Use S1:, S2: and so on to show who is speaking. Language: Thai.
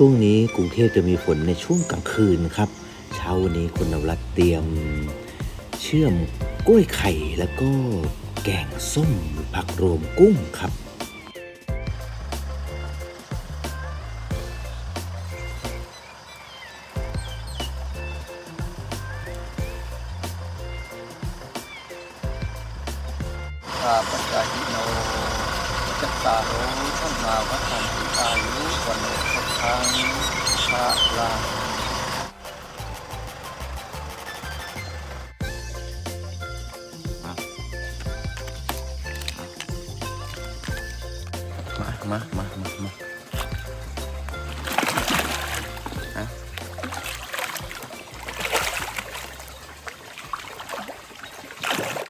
S1: ช่วงนี้กรุงเทพจะมีฝนในช่วงกลางคืนครับ เช้าวันนี้คุณนวรัตเตรียม เชื่อมกล้วยไข่แล้วก็แกงส้มผักรวมกุ้งครับ
S2: ข้าปัจจายิโนจัตตาโรธรรมาวัฏันติอานโน สุขังพระ